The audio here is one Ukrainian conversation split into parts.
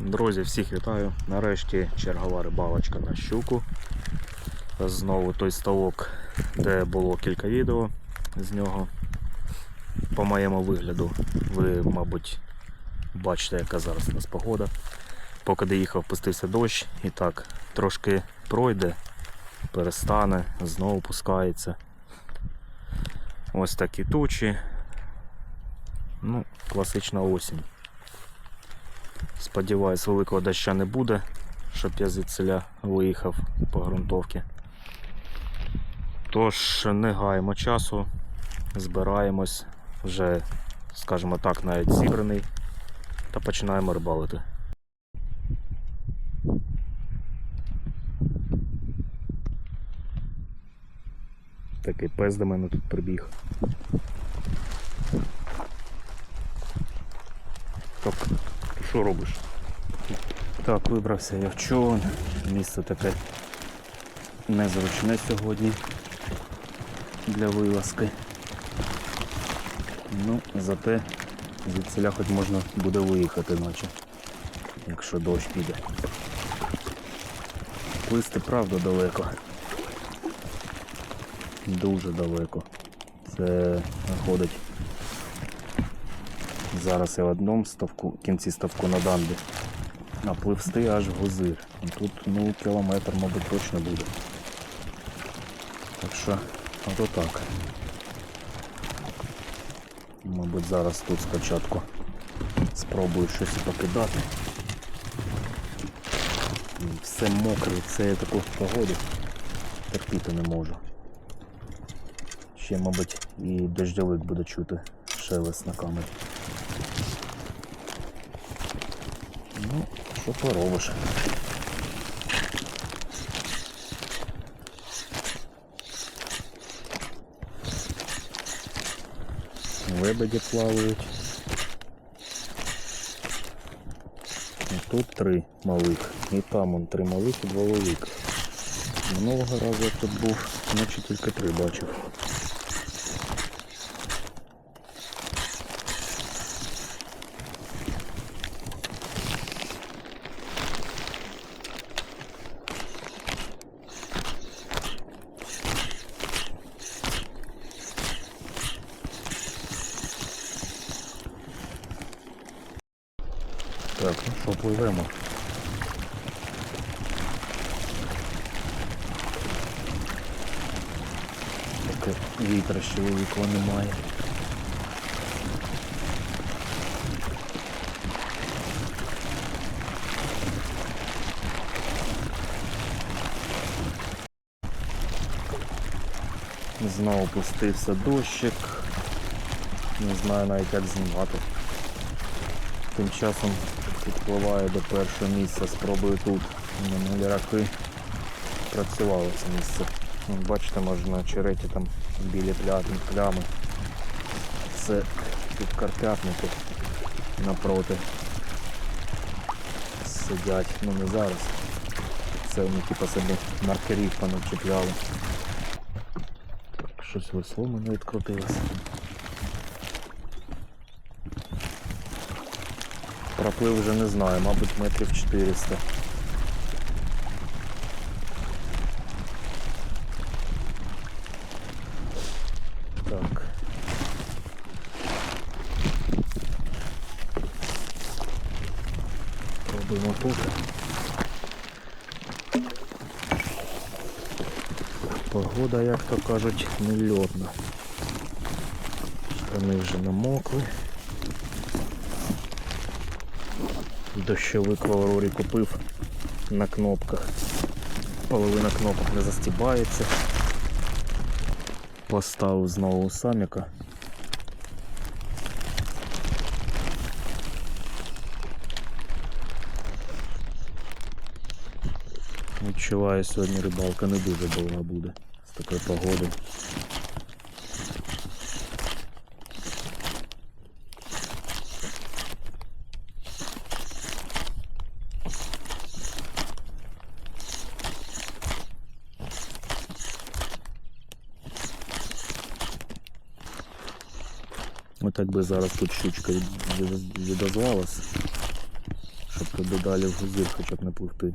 Друзі, всіх вітаю. Нарешті чергова рибалочка на щуку. Знову той ставок, де було кілька відео з нього. По моєму вигляду, ви, мабуть, бачите, яка зараз у нас погода. Поки доїхав, пустився дощ і так трошки пройде, перестане, знову пускається. Ось такі тучі. Ну, класична осінь. Сподіваюсь, великого доща не буде, щоб я звідсиля виїхав по ґрунтовці. Тож не гаємо часу, збираємось, вже, скажімо так, навіть зібраний та починаємо рибалити. Такий пес до мене тут прибіг. Ти що робиш? Так, вибрався я в човен. Місце таке незручне сьогодні для вилазки. Ну, зате звідсиля хоч можна буде виїхати ночі, якщо дощ піде. Плисти правда далеко. Дуже далеко. Це виходить. Зараз я в одному ставку, кінці ставку на дамбі, а пливсти аж в гузир. Тут ну, кілометр, мабуть, точно буде. Так що, ото так. Мабуть, зараз тут спочатку спробую щось покидати. Все мокре, це я таку погоду терпіти не можу. Ще, мабуть, і дождьовик буде чути шелест на камері. Ну, що поробиш? Лебеді плавають. І тут три малих. І там он три малих і два великих. Минулого разу я тут був, наче тільки три бачив. Так, ну що, пливемо. Таке вітра ще великого немає. Знову пустився дощик. Не знаю навіть як знімати. Тим часом підпливаю до першого місця, спробую тут. Минулі раки працювало це місце. Бачите, можна на череті там білі плями. Це тут карпятники напроти сидять, ну не зараз. Це вони типу собі маркерів поначепляли. Так, щось весло мене відкрутилося. Проплив вже не знаю, мабуть метрів 400. Так. Пробуємо тут. Погода, як то кажуть, нельотна. Штани вже намокли. Дощовик в Аврорі купив на кнопках. Половина кнопок не застібається. Поставив знову саміка. Відчуваю, сьогодні рибалка не дуже довга буде з такою погодою. Отак би зараз тут щучка відозвалась. щоб туди далі в гузір хоча б не.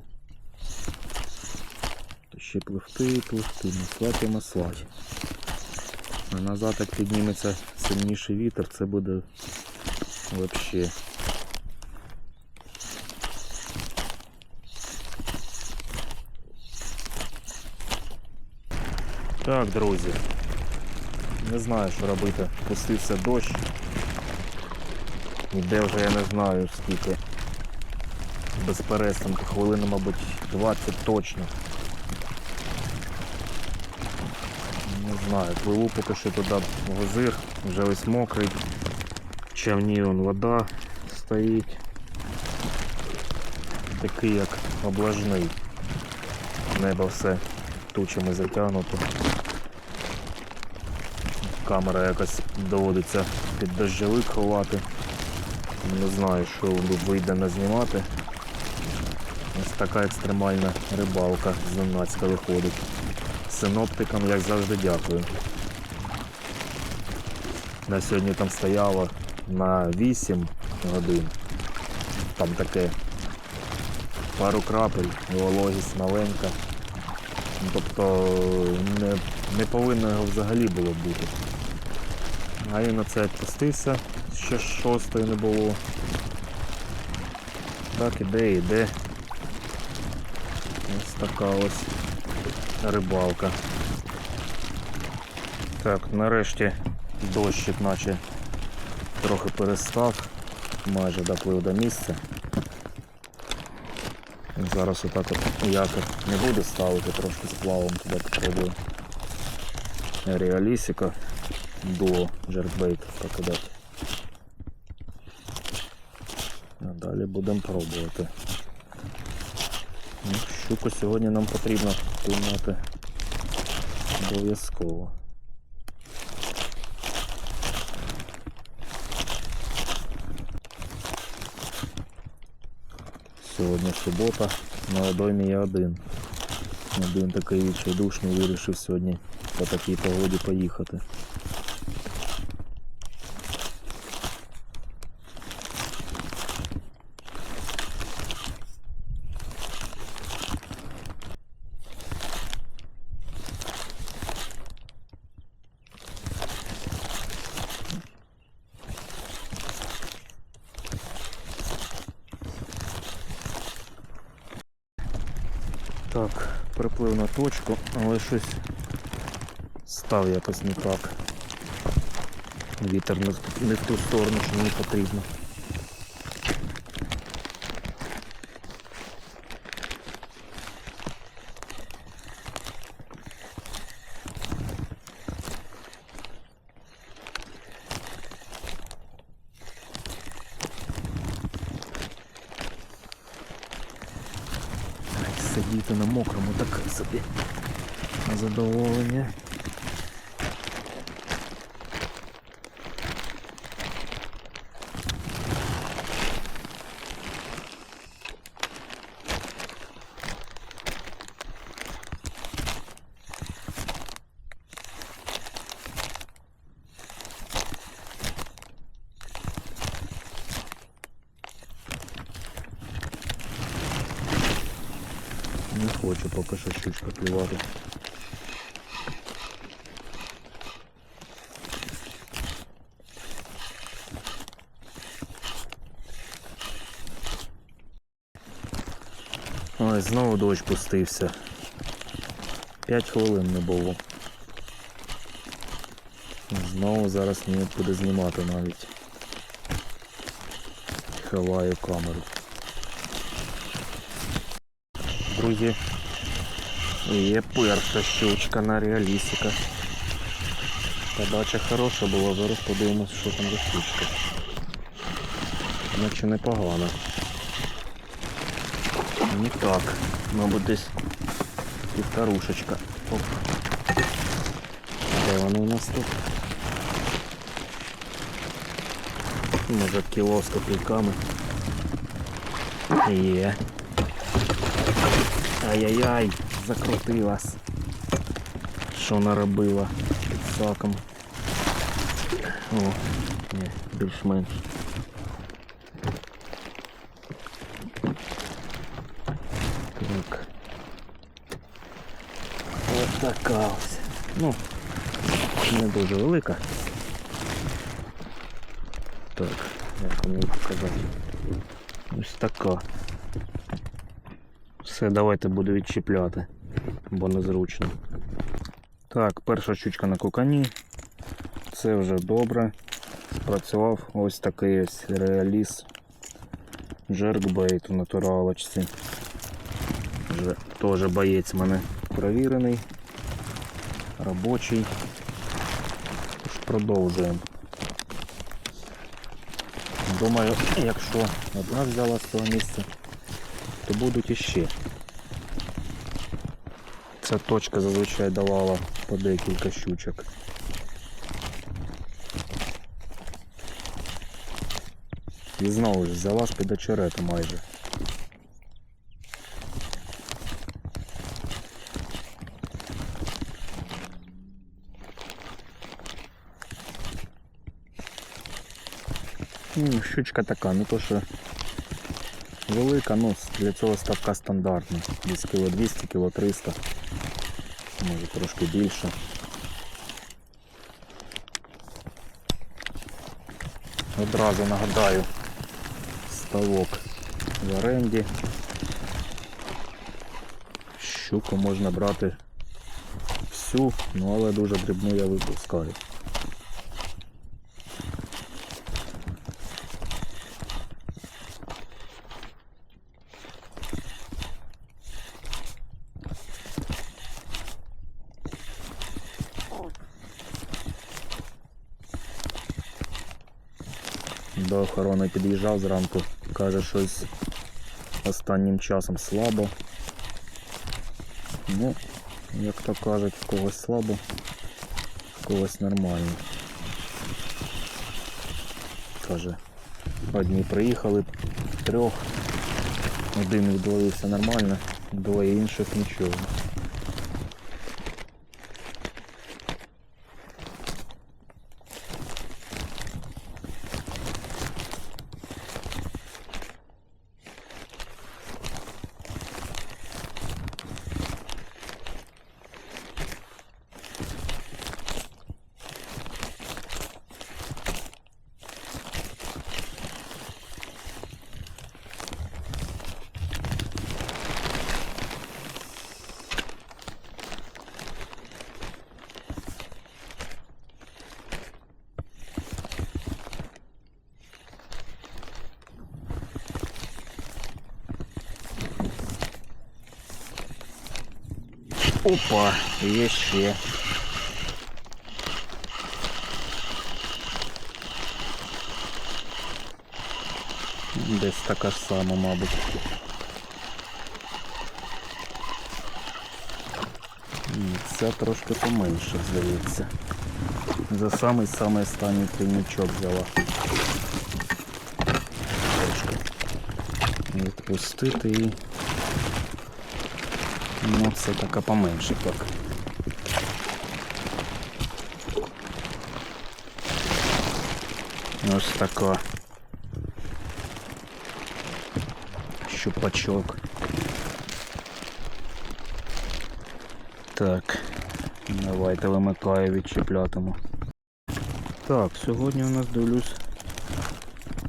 Ще пливти, пливти, маслать і. А назад як підніметься сильніший вітер, це буде вообще. Так, друзі. Не знаю, що робити. Пустився дощ. Іде вже я не знаю скільки. Без перестанку, хвилини, мабуть, 20 точно. Не знаю, пливу поки що туди гозир, вже ось мокрий. В човні вон вода стоїть. Такий як облажний. Небо все тучами затягнуто. Камера якось доводиться під дощовик ховати. Не знаю, що вийде не знімати. Ось така екстремальна рибалка з виходить. Синоптикам, як завжди, дякую. На сьогодні там стояло на 8 годин. Там таке пару крапель, вологість маленька. Ну, Тобто не, не повинно його взагалі було бути. А він на це відпустився, ще шостої не було. Так, іде, іде. Ось така ось рибалка. Так, нарешті дощик наче трохи перестав, майже доплив до місця. Зараз отак от якір не буду ставити, трошки з плавом туди попробую. Реалісіка до жеркбейт покидати. А далі будемо пробувати. Ну, щуку сьогодні нам потрібно піймати обов'язково. Сьогодні субота, на водоймі я один. Один такий відчайдушний вирішив сьогодні по такій погоді поїхати. Так, приплив на точку, але щось став якось не так. Вітер не, в- ту сторону, що мені потрібно. Ай, Сидіти на мокрому таке собі. На задоволення. Не хочу поки що щучка клювати. Ой, знову дощ пустився. П'ять хвилин не було. Знову зараз мені буде знімати навіть. Ховаю камеру. Друзі, є перша щучка на реалістика. Подача хороша була, зараз подивимось, що там за щучка. Наче непогано. Не так. Мабуть десь півторушечка. Оп. Де вона у нас тут? Може кіло з копійками. Є. Ай-яй-яй, закрутилась. Що наробила під саком. О, ні, більш-менш. Так. Ось така ось. Ну, не дуже велика. Так, як вам її показати? Ось така. Все, давайте буду відчіпляти, Бо незручно. Так, перша щучка на кукані. Це вже добре. Спрацював ось такий ось реаліс. Джеркбейт у натуралочці. Вже теж боєць в мене провірений, робочий. Тож продовжуємо. Думаю, якщо одна взяла з того місця, то будуть іще. Ця точка зазвичай давала по декілька щучок. І знову ж взяла ж під очерету майже. Ну, щучка така, не то що велика, ну для цього ставка стандартна. Десь кіло 200, кіло 300, може трошки більше. Одразу нагадаю, ставок в оренді. Щуку можна брати всю, ну але дуже дрібну я випускаю. До охорони під'їжджав зранку, каже, щось останнім часом слабо. Ну, як то кажуть, в когось слабо, в когось нормально. Каже, одні приїхали, трьох, один відловився нормально, двоє інших нічого. Опа, є ще. Десь така ж сама, мабуть. Ця трошки поменше, здається. За самий самий останній трійничок взяла. Трошки відпустити і Ну, це така поменше так. Ось така. Щупачок. Так, давайте вимикаю, відчіплятиму. Так, сьогодні у нас дивлюсь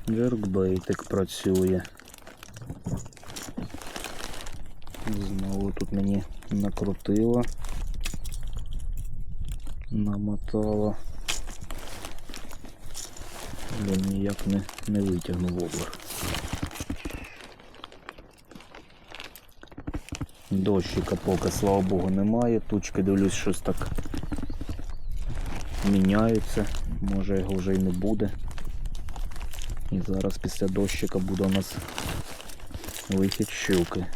джеркбейтик працює. Знову тут мені накрутило, намотало. Блін, ніяк не, не витягнув воблер. Дощика поки, слава Богу, немає. Тучки дивлюсь, щось так міняються. Може його вже й не буде. І зараз після дощика буде у нас вихід щуки.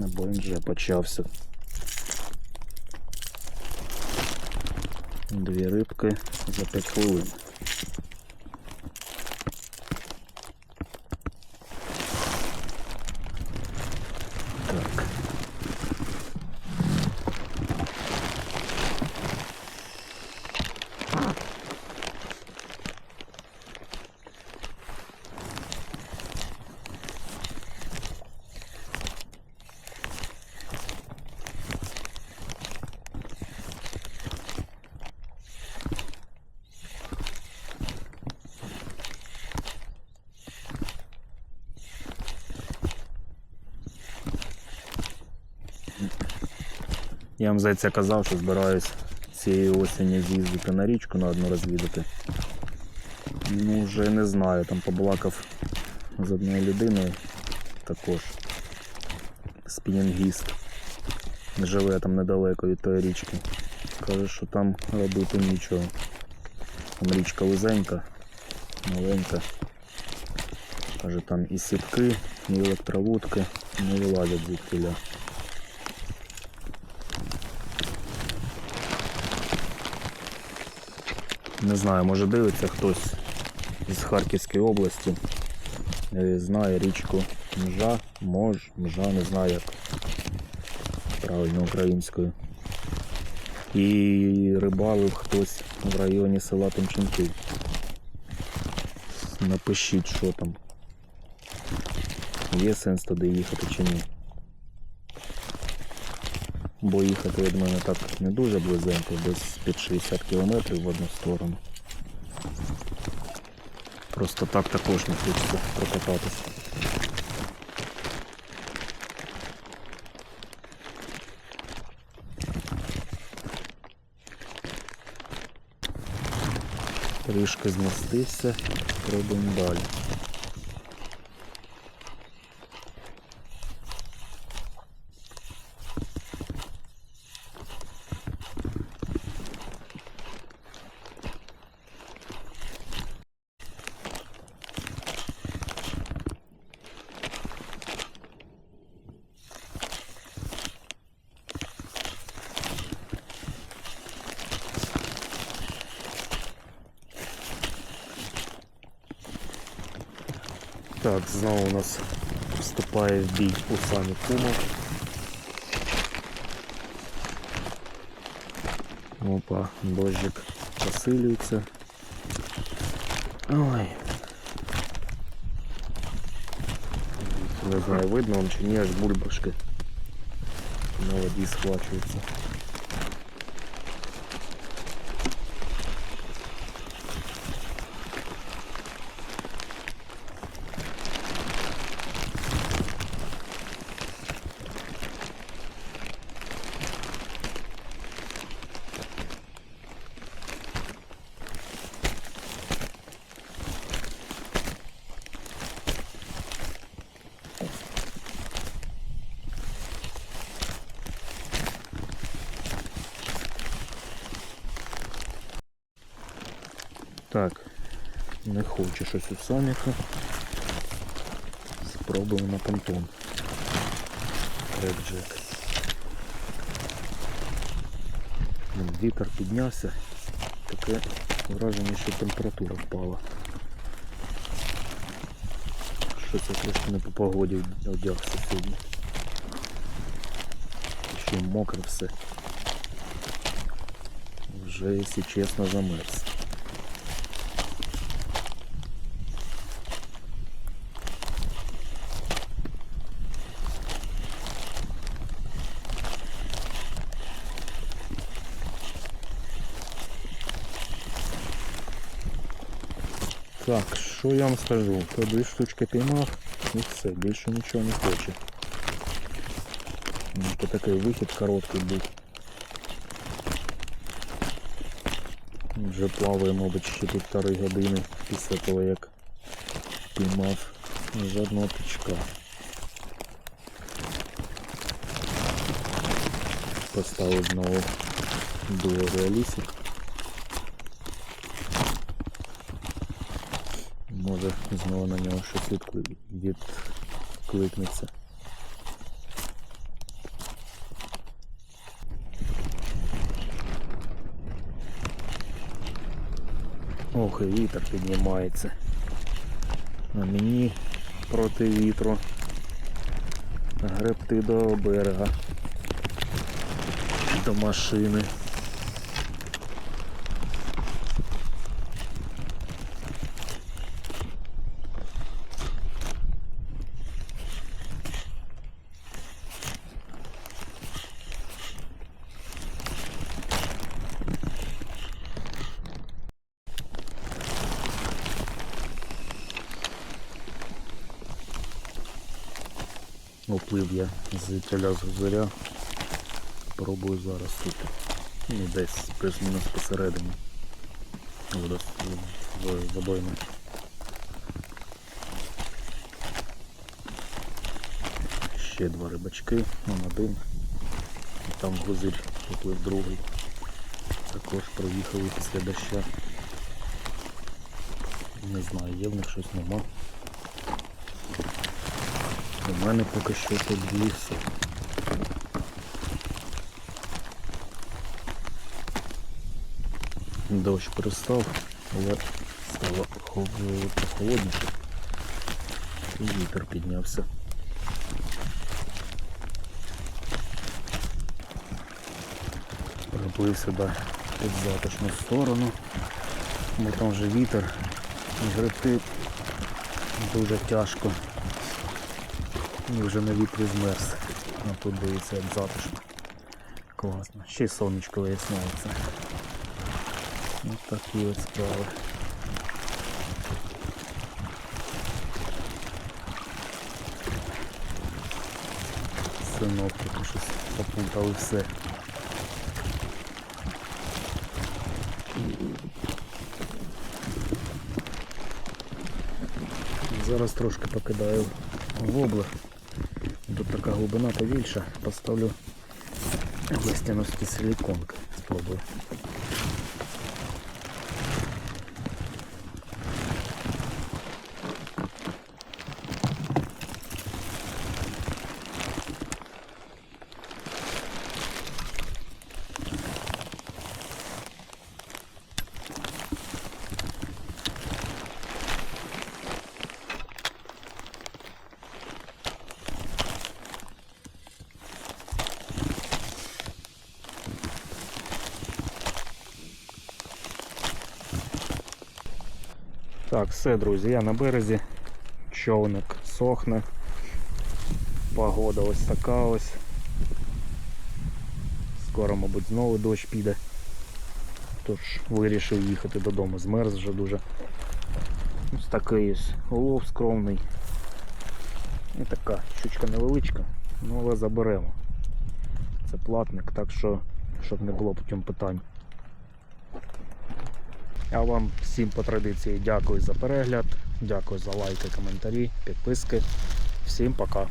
Або він вже почався. Дві рибки за 5 хвилин. Так. Я вам здається казав, що збираюсь цієї осені з'їздити на річку на одну розвідати. Ну, вже не знаю, там побалакав з одною людиною також. Спінінгіст. Живе там недалеко від тої річки. Каже, що там робити нічого. Там річка вузенька, маленька. Каже, там і сітки, і електровудки не вилазять звідтіля. Не знаю, може дивиться хтось із Харківської області. е, Знає річку Мжа, Мож, Мжа, не знаю як правильно українською. І рибалив хтось в районі села Тимченки. Напишіть, що там. Є сенс туди їхати чи ні. Бо їхати від мене так не дуже близенько, десь під 60 кілометрів в одну сторону. Просто так також не хочеться прокататися. Трішки змістився, пробуємо далі. знову у нас вступає в бій у самі Кума. Опа, дощик посилюється. Ой. Не знаю, видно вам чи ні, аж бульбашки на воді схвачуються. Так, не хочу щось у соняха. Спробуємо на понтон. Реджек. Вітер піднявся. Таке враження, що температура впала. Що це трошки не по погоді одягся сьогодні. Ще мокре все. Вже, якщо чесно, замерз. Так, що я вам скажу? То дві штучки піймав і все, більше нічого не хоче. Ну, То такий вихід короткий був. Вже плаває, мабуть, ще півтори години після того, як піймав жодного тичка. Поставив знову дуо Може знову на нього щось відкли- відкликнеться. Ох, і вітер піднімається. А мені проти вітру гребти до берега, до машини. Оплив я з тіля з гузаря. Спробую зараз тут. Ну, десь плюс-мінус посередині. Водойми. Ще два рибачки, вон один. Там гузиль поплив другий. Також проїхали після доща. Не знаю, є в них щось нема. У мене поки що тут все. Дощ перестав, але стало хо- прохолодніше. І вітер піднявся. Приплив сюди під затишну сторону, бо там вже вітер, і гребти дуже тяжко. І вже на вітрі змерз. А тут дивиться як затишно. Класно. Ще й сонечко виясняється. Ось такі от справи. Синоптики щось попутали все. Зараз трошки покидаю воблер. Тут така глибина повільша. Поставлю листяності силіконки. Спробую. Так, все, друзі, я на березі. Човник сохне. Погода ось така ось. Скоро, мабуть, знову дощ піде. Тож вирішив їхати додому. Змерз вже дуже. Ось такий ось улов скромний. І така щучка невеличка, ну але заберемо. Це платник, так що, щоб не було потім питань. А вам всім по традиції дякую за перегляд, дякую за лайки, коментарі, підписки. Всім пока.